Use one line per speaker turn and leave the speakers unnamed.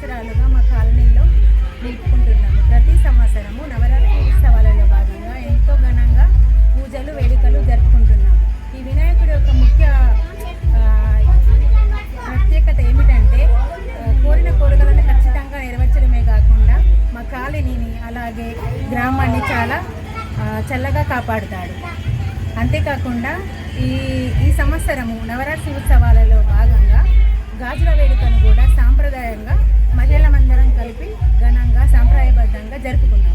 సంవత్సరాలుగా మా కాలనీలో నిలుపుకుంటున్నాము. ప్రతి సంవత్సరము నవరాత్రి ఉత్సవాలలో భాగంగా ఎంతో ఘనంగా పూజలు వేడుకలు జరుపుకుంటున్నాము. ఈ వినాయకుడి యొక్క ముఖ్య ప్రత్యేకత ఏమిటంటే కోరిన కోరికలను ఖచ్చితంగా నెరవేర్చడమే కాకుండా మా కాలనీని అలాగే గ్రామాన్ని చాలా చల్లగా కాపాడుతాడు. అంతేకాకుండా ఈ ఈ సంవత్సరము నవరాత్రి ఉత్సవాలలో భాగంగా గాజుల వేడుకను కూడా సాంప్రదాయంగా మహిళలమందరం కలిపి ఘనంగా సాంప్రదాయబద్ధంగా జరుపుకున్నాం.